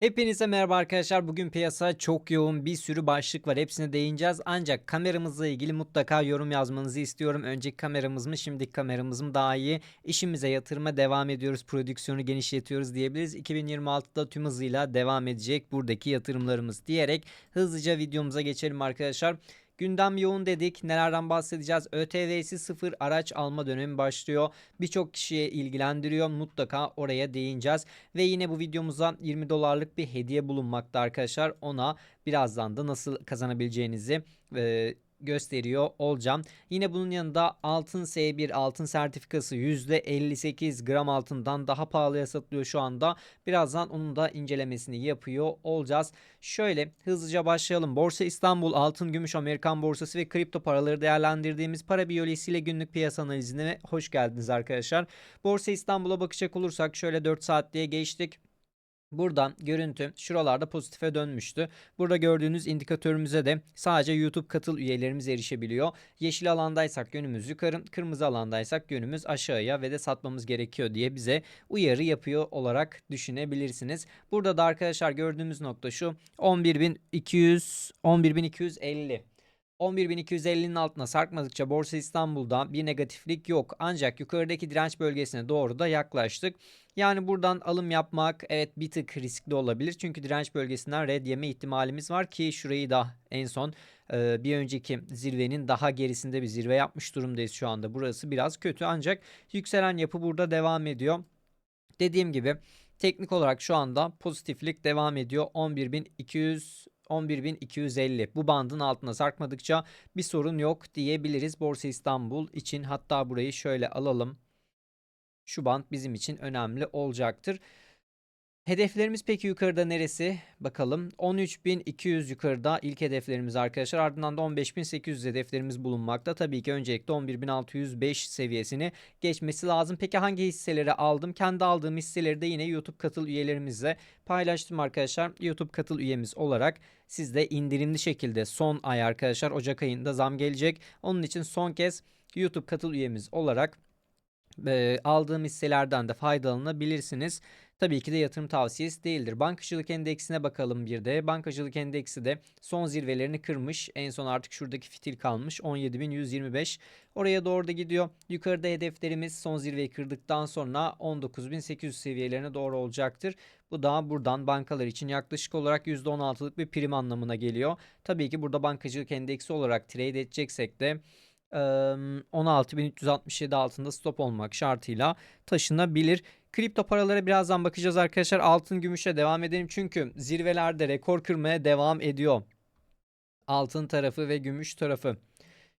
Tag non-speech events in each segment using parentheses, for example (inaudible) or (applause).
Hepinize merhaba arkadaşlar. Bugün piyasa çok yoğun bir sürü başlık var. Hepsine değineceğiz. Ancak kameramızla ilgili mutlaka yorum yazmanızı istiyorum. Önceki kameramız mı şimdiki kameramız mı daha iyi? İşimize yatırıma devam ediyoruz. Prodüksiyonu genişletiyoruz diyebiliriz. 2026'da tüm hızıyla devam edecek buradaki yatırımlarımız diyerek hızlıca videomuza geçelim arkadaşlar. Gündem yoğun dedik. Nelerden bahsedeceğiz? ÖTV'si sıfır araç alma dönemi başlıyor. Birçok kişiye ilgilendiriyor. Mutlaka oraya değineceğiz. Ve yine bu videomuza 20 dolarlık bir hediye bulunmakta arkadaşlar. Ona birazdan da nasıl kazanabileceğinizi e, gösteriyor olacağım. Yine bunun yanında altın S1 altın sertifikası %58 gram altından daha pahalıya satılıyor şu anda. Birazdan onun da incelemesini yapıyor olacağız. Şöyle hızlıca başlayalım. Borsa İstanbul altın, gümüş, Amerikan borsası ve kripto paraları değerlendirdiğimiz para biyolojisiyle günlük piyasa analizine hoş geldiniz arkadaşlar. Borsa İstanbul'a bakacak olursak şöyle 4 saatliğe geçtik. Buradan görüntü şuralarda pozitife dönmüştü. Burada gördüğünüz indikatörümüze de sadece YouTube katıl üyelerimiz erişebiliyor. Yeşil alandaysak yönümüz yukarı, kırmızı alandaysak yönümüz aşağıya ve de satmamız gerekiyor diye bize uyarı yapıyor olarak düşünebilirsiniz. Burada da arkadaşlar gördüğümüz nokta şu 11.200 11.250 11.250'nin altına sarkmadıkça Borsa İstanbul'da bir negatiflik yok. Ancak yukarıdaki direnç bölgesine doğru da yaklaştık. Yani buradan alım yapmak evet bir tık riskli olabilir. Çünkü direnç bölgesinden red yeme ihtimalimiz var ki şurayı da en son bir önceki zirvenin daha gerisinde bir zirve yapmış durumdayız şu anda. Burası biraz kötü ancak yükselen yapı burada devam ediyor. Dediğim gibi teknik olarak şu anda pozitiflik devam ediyor. 11.200 11.250 bu bandın altına sarkmadıkça bir sorun yok diyebiliriz Borsa İstanbul için. Hatta burayı şöyle alalım. Şu band bizim için önemli olacaktır. Hedeflerimiz peki yukarıda neresi? Bakalım 13.200 yukarıda ilk hedeflerimiz arkadaşlar. Ardından da 15.800 hedeflerimiz bulunmakta. Tabii ki öncelikle 11.605 seviyesini geçmesi lazım. Peki hangi hisseleri aldım? Kendi aldığım hisseleri de yine YouTube katıl üyelerimizle paylaştım arkadaşlar. YouTube katıl üyemiz olarak sizde indirimli şekilde son ay arkadaşlar Ocak ayında zam gelecek. Onun için son kez YouTube katıl üyemiz olarak e, aldığım hisselerden de faydalanabilirsiniz. Tabii ki de yatırım tavsiyesi değildir. Bankacılık endeksine bakalım bir de. Bankacılık endeksi de son zirvelerini kırmış. En son artık şuradaki fitil kalmış. 17.125. Oraya doğru da gidiyor. Yukarıda hedeflerimiz son zirveyi kırdıktan sonra 19.800 seviyelerine doğru olacaktır. Bu da buradan bankalar için yaklaşık olarak %16'lık bir prim anlamına geliyor. Tabii ki burada bankacılık endeksi olarak trade edeceksek de 16.367 altında stop olmak şartıyla taşınabilir. Kripto paralara birazdan bakacağız arkadaşlar. Altın gümüşe devam edelim çünkü zirvelerde rekor kırmaya devam ediyor. Altın tarafı ve gümüş tarafı.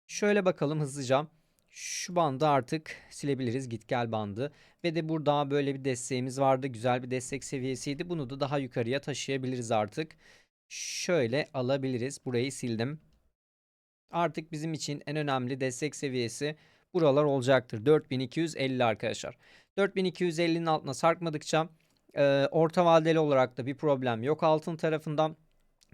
Şöyle bakalım hızlıca. Şu bandı artık silebiliriz git gel bandı. Ve de burada böyle bir desteğimiz vardı. Güzel bir destek seviyesiydi. Bunu da daha yukarıya taşıyabiliriz artık. Şöyle alabiliriz. Burayı sildim. Artık bizim için en önemli destek seviyesi buralar olacaktır. 4250 arkadaşlar. 4250'nin altına sarkmadıkça e, orta vadeli olarak da bir problem yok altın tarafından.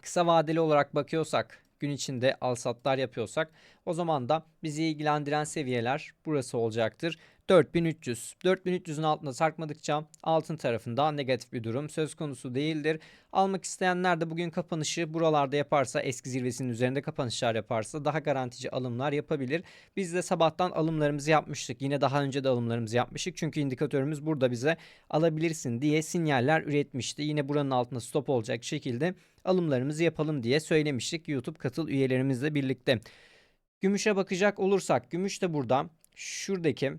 Kısa vadeli olarak bakıyorsak gün içinde al satlar yapıyorsak o zaman da bizi ilgilendiren seviyeler burası olacaktır. 4300. 4300'ün altına sarkmadıkça altın tarafında negatif bir durum söz konusu değildir. Almak isteyenler de bugün kapanışı buralarda yaparsa eski zirvesinin üzerinde kapanışlar yaparsa daha garantici alımlar yapabilir. Biz de sabahtan alımlarımızı yapmıştık. Yine daha önce de alımlarımızı yapmıştık. Çünkü indikatörümüz burada bize alabilirsin diye sinyaller üretmişti. Yine buranın altında stop olacak şekilde alımlarımızı yapalım diye söylemiştik YouTube katıl üyelerimizle birlikte. Gümüşe bakacak olursak gümüş de burada şuradaki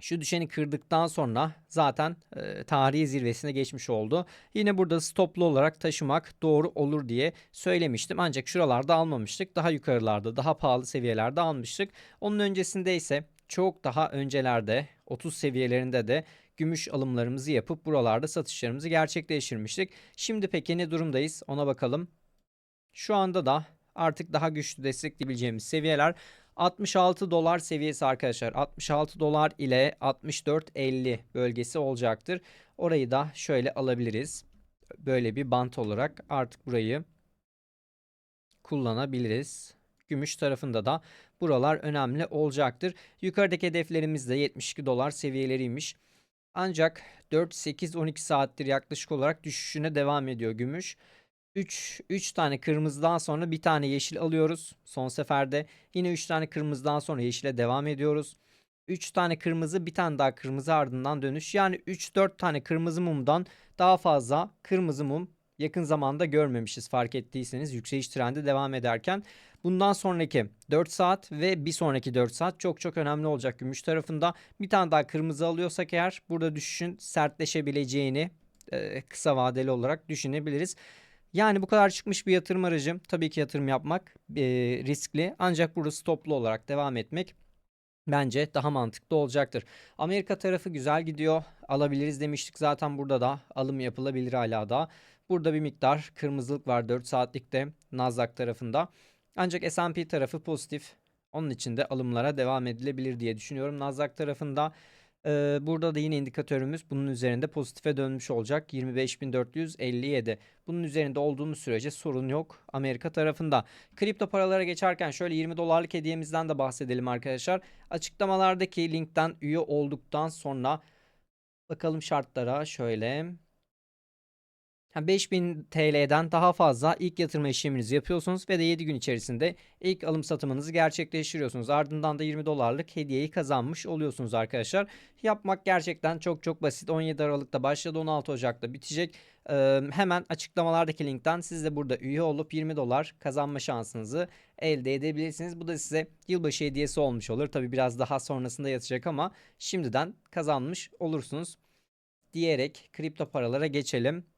şu düşeni kırdıktan sonra zaten e, tarihi zirvesine geçmiş oldu. Yine burada stoplu olarak taşımak doğru olur diye söylemiştim. Ancak şuralarda almamıştık. Daha yukarılarda, daha pahalı seviyelerde almıştık. Onun öncesinde ise çok daha öncelerde 30 seviyelerinde de gümüş alımlarımızı yapıp buralarda satışlarımızı gerçekleştirmiştik. Şimdi peki ne durumdayız ona bakalım. Şu anda da artık daha güçlü destekleyebileceğimiz seviyeler 66 dolar seviyesi arkadaşlar. 66 dolar ile 64.50 bölgesi olacaktır. Orayı da şöyle alabiliriz. Böyle bir bant olarak artık burayı kullanabiliriz. Gümüş tarafında da buralar önemli olacaktır. Yukarıdaki hedeflerimiz de 72 dolar seviyeleriymiş. Ancak 4, 8, 12 saattir yaklaşık olarak düşüşüne devam ediyor gümüş. 3, 3 tane kırmızıdan sonra bir tane yeşil alıyoruz. Son seferde yine 3 tane kırmızıdan sonra yeşile devam ediyoruz. 3 tane kırmızı bir tane daha kırmızı ardından dönüş. Yani 3-4 tane kırmızı mumdan daha fazla kırmızı mum yakın zamanda görmemişiz fark ettiyseniz yükseliş trendi devam ederken. Bundan sonraki 4 saat ve bir sonraki 4 saat çok çok önemli olacak gümüş tarafında. Bir tane daha kırmızı alıyorsak eğer burada düşüşün sertleşebileceğini e, kısa vadeli olarak düşünebiliriz. Yani bu kadar çıkmış bir yatırım aracı tabii ki yatırım yapmak e, riskli ancak burada stoplu olarak devam etmek bence daha mantıklı olacaktır. Amerika tarafı güzel gidiyor. Alabiliriz demiştik zaten burada da alım yapılabilir hala da. Burada bir miktar kırmızılık var 4 saatlikte Nasdaq tarafında. Ancak S&P tarafı pozitif. Onun için de alımlara devam edilebilir diye düşünüyorum. Nasdaq tarafında e, burada da yine indikatörümüz bunun üzerinde pozitife dönmüş olacak. 25.457. Bunun üzerinde olduğumuz sürece sorun yok Amerika tarafında. Kripto paralara geçerken şöyle 20 dolarlık hediyemizden de bahsedelim arkadaşlar. Açıklamalardaki linkten üye olduktan sonra bakalım şartlara şöyle. 5000 TL'den daha fazla ilk yatırma işleminizi yapıyorsunuz ve de 7 gün içerisinde ilk alım satımınızı gerçekleştiriyorsunuz. Ardından da 20 dolarlık hediyeyi kazanmış oluyorsunuz arkadaşlar. Yapmak gerçekten çok çok basit. 17 Aralık'ta başladı 16 Ocak'ta bitecek. Ee, hemen açıklamalardaki linkten siz de burada üye olup 20 dolar kazanma şansınızı elde edebilirsiniz. Bu da size yılbaşı hediyesi olmuş olur. Tabi biraz daha sonrasında yatacak ama şimdiden kazanmış olursunuz diyerek kripto paralara geçelim.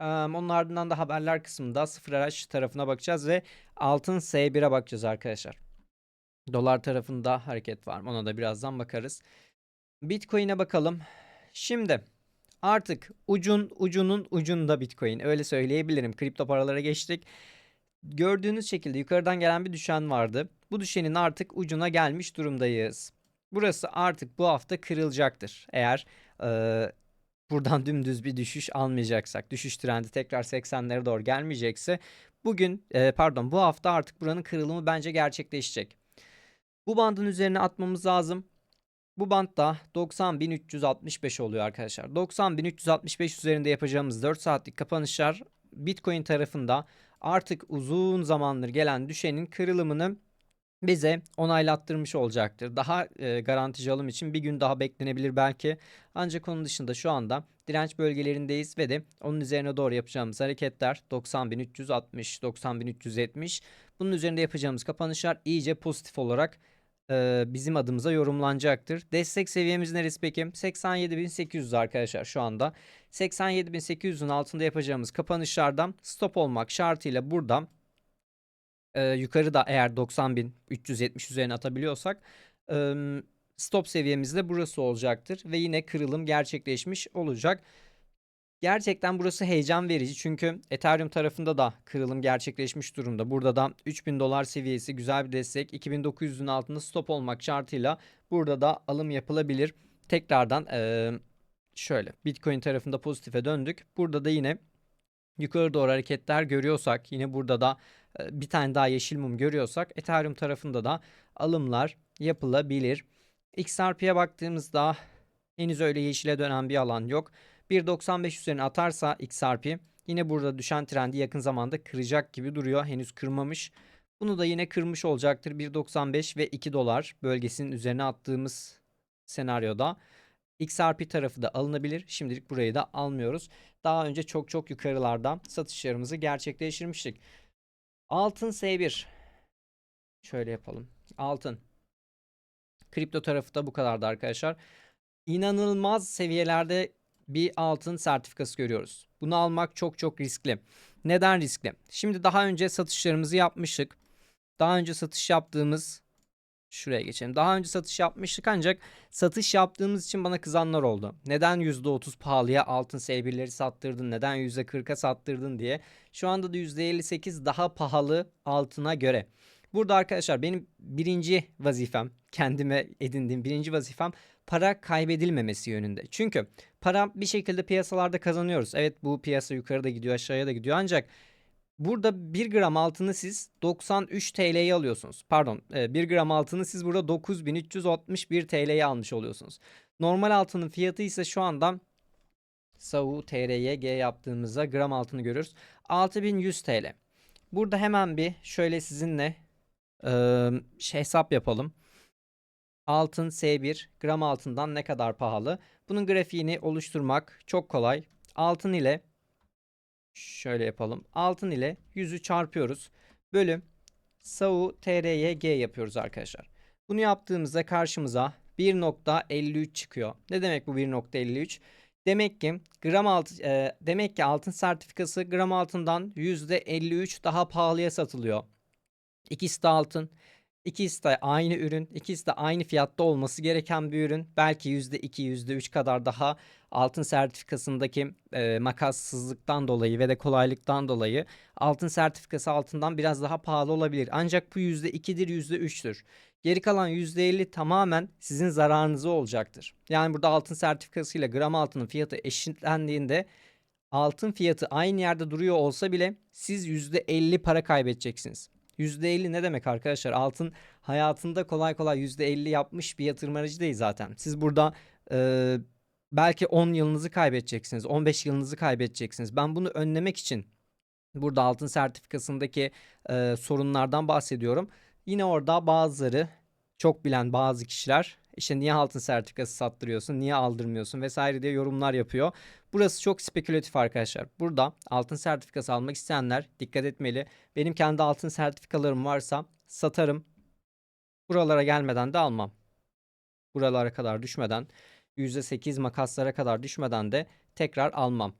Onun ardından da haberler kısmında sıfır araç tarafına bakacağız ve altın S1'e bakacağız arkadaşlar. Dolar tarafında hareket var? Ona da birazdan bakarız. Bitcoin'e bakalım. Şimdi artık ucun ucunun ucunda Bitcoin. Öyle söyleyebilirim. Kripto paralara geçtik. Gördüğünüz şekilde yukarıdan gelen bir düşen vardı. Bu düşenin artık ucuna gelmiş durumdayız. Burası artık bu hafta kırılacaktır. Eğer e, buradan (laughs) dümdüz bir düşüş almayacaksak, düşüş trendi tekrar 80'lere doğru gelmeyecekse bugün e, pardon bu hafta artık buranın kırılımı bence gerçekleşecek. Bu bandın üzerine atmamız lazım. Bu band da 90.365 oluyor arkadaşlar. 90.365 üzerinde yapacağımız 4 saatlik kapanışlar Bitcoin tarafında artık uzun zamandır gelen düşenin kırılımını bize onaylattırmış olacaktır. Daha e, garantici alım için bir gün daha beklenebilir belki. Ancak onun dışında şu anda direnç bölgelerindeyiz ve de onun üzerine doğru yapacağımız hareketler 90.360, 90.370. Bunun üzerinde yapacağımız kapanışlar iyice pozitif olarak e, bizim adımıza yorumlanacaktır. Destek seviyemiz neresi peki? 87.800 arkadaşlar şu anda. 87.800'ün altında yapacağımız kapanışlardan stop olmak şartıyla buradan e, yukarıda eğer 90.370 üzerine atabiliyorsak e, stop seviyemiz de burası olacaktır ve yine kırılım gerçekleşmiş olacak. Gerçekten burası heyecan verici çünkü Ethereum tarafında da kırılım gerçekleşmiş durumda. Burada da 3000 dolar seviyesi güzel bir destek. 2900'ün altında stop olmak şartıyla burada da alım yapılabilir. Tekrardan şöyle Bitcoin tarafında pozitife döndük. Burada da yine yukarı doğru hareketler görüyorsak yine burada da bir tane daha yeşil mum görüyorsak Ethereum tarafında da alımlar yapılabilir. XRP'ye baktığımızda henüz öyle yeşile dönen bir alan yok. 1.95 üzerine atarsa XRP yine burada düşen trendi yakın zamanda kıracak gibi duruyor. Henüz kırmamış. Bunu da yine kırmış olacaktır. 1.95 ve 2 dolar bölgesinin üzerine attığımız senaryoda. XRP tarafı da alınabilir. Şimdilik burayı da almıyoruz. Daha önce çok çok yukarılardan satışlarımızı gerçekleştirmiştik. Altın S1. Şöyle yapalım. Altın. Kripto tarafı da bu kadardı arkadaşlar. İnanılmaz seviyelerde bir altın sertifikası görüyoruz. Bunu almak çok çok riskli. Neden riskli? Şimdi daha önce satışlarımızı yapmıştık. Daha önce satış yaptığımız Şuraya geçelim. Daha önce satış yapmıştık ancak satış yaptığımız için bana kızanlar oldu. Neden %30 pahalıya altın S1'leri sattırdın? Neden %40'a sattırdın diye. Şu anda da %58 daha pahalı altına göre. Burada arkadaşlar benim birinci vazifem, kendime edindiğim birinci vazifem para kaybedilmemesi yönünde. Çünkü para bir şekilde piyasalarda kazanıyoruz. Evet bu piyasa yukarıda gidiyor aşağıya da gidiyor ancak Burada 1 gram altını siz 93 TL'ye alıyorsunuz. Pardon 1 e, gram altını siz burada 9361 TL'ye almış oluyorsunuz. Normal altının fiyatı ise şu anda SAU TRYG yaptığımızda gram altını görürüz. 6100 TL. Burada hemen bir şöyle sizinle eee, şey hesap yapalım. Altın S1 gram altından ne kadar pahalı? Bunun grafiğini oluşturmak çok kolay. Altın ile şöyle yapalım. Altın ile 100'ü çarpıyoruz. Bölüm SAU TRYG yapıyoruz arkadaşlar. Bunu yaptığımızda karşımıza 1.53 çıkıyor. Ne demek bu 1.53? Demek ki gram altın e, demek ki altın sertifikası gram altından %53 daha pahalıya satılıyor. İkisi de altın. İkisi de aynı ürün. ikisi de aynı fiyatta olması gereken bir ürün. Belki %2, %3 kadar daha altın sertifikasındaki e, makassızlıktan dolayı ve de kolaylıktan dolayı altın sertifikası altından biraz daha pahalı olabilir. Ancak bu %2'dir, %3'tür. Geri kalan %50 tamamen sizin zararınıza olacaktır. Yani burada altın sertifikası ile gram altının fiyatı eşitlendiğinde altın fiyatı aynı yerde duruyor olsa bile siz %50 para kaybedeceksiniz. %50 ne demek arkadaşlar? Altın hayatında kolay kolay %50 yapmış bir yatırım aracı değil zaten. Siz burada e, belki 10 yılınızı kaybedeceksiniz, 15 yılınızı kaybedeceksiniz. Ben bunu önlemek için burada altın sertifikasındaki e, sorunlardan bahsediyorum. Yine orada bazıları çok bilen bazı kişiler işte niye altın sertifikası sattırıyorsun, niye aldırmıyorsun vesaire diye yorumlar yapıyor. Burası çok spekülatif arkadaşlar. Burada altın sertifikası almak isteyenler dikkat etmeli. Benim kendi altın sertifikalarım varsa satarım. Buralara gelmeden de almam. Buralara kadar düşmeden %8 makaslara kadar düşmeden de tekrar almam.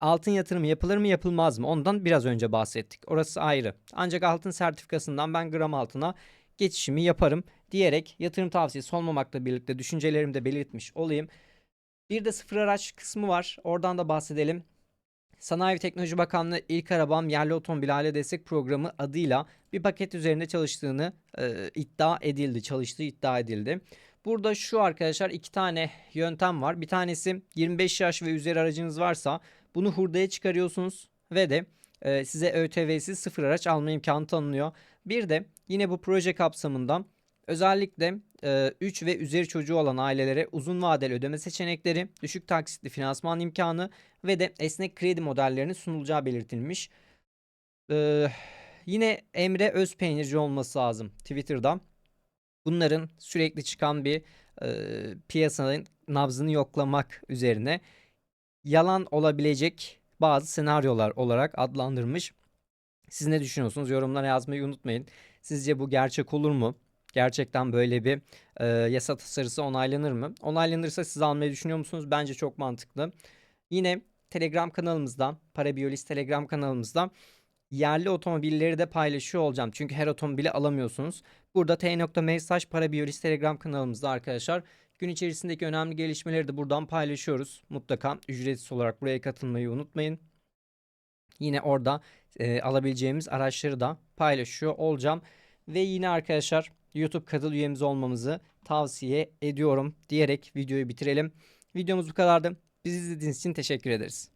Altın yatırımı yapılır mı yapılmaz mı? Ondan biraz önce bahsettik. Orası ayrı. Ancak altın sertifikasından ben gram altına geçişimi yaparım diyerek yatırım tavsiyesi olmamakla birlikte düşüncelerimi de belirtmiş olayım. Bir de sıfır araç kısmı var. Oradan da bahsedelim. Sanayi ve Teknoloji Bakanlığı ilk arabam yerli otomobil aile destek programı adıyla bir paket üzerinde çalıştığını e, iddia edildi. Çalıştığı iddia edildi. Burada şu arkadaşlar iki tane yöntem var. Bir tanesi 25 yaş ve üzeri aracınız varsa bunu hurdaya çıkarıyorsunuz ve de e, size ÖTV'siz sıfır araç alma imkanı tanınıyor. Bir de yine bu proje kapsamında özellikle 3 ve üzeri çocuğu olan ailelere uzun vadeli ödeme seçenekleri, düşük taksitli finansman imkanı ve de esnek kredi modellerinin sunulacağı belirtilmiş. Ee, yine Emre Özpeynirci olması lazım Twitter'da. Bunların sürekli çıkan bir e, piyasanın nabzını yoklamak üzerine yalan olabilecek bazı senaryolar olarak adlandırmış. Siz ne düşünüyorsunuz? Yorumlara yazmayı unutmayın. Sizce bu gerçek olur mu? Gerçekten böyle bir e, yasa tasarısı onaylanır mı? Onaylanırsa siz almayı düşünüyor musunuz? Bence çok mantıklı. Yine Telegram kanalımızda, Parabiyolist Telegram kanalımızda yerli otomobilleri de paylaşıyor olacağım. Çünkü her otomobili alamıyorsunuz. Burada t.mesaj Parabiyolist Telegram kanalımızda arkadaşlar gün içerisindeki önemli gelişmeleri de buradan paylaşıyoruz. Mutlaka ücretsiz olarak buraya katılmayı unutmayın. Yine orada e, alabileceğimiz araçları da paylaşıyor olacağım. Ve yine arkadaşlar YouTube katıl üyemiz olmamızı tavsiye ediyorum diyerek videoyu bitirelim. Videomuz bu kadardı. Bizi izlediğiniz için teşekkür ederiz.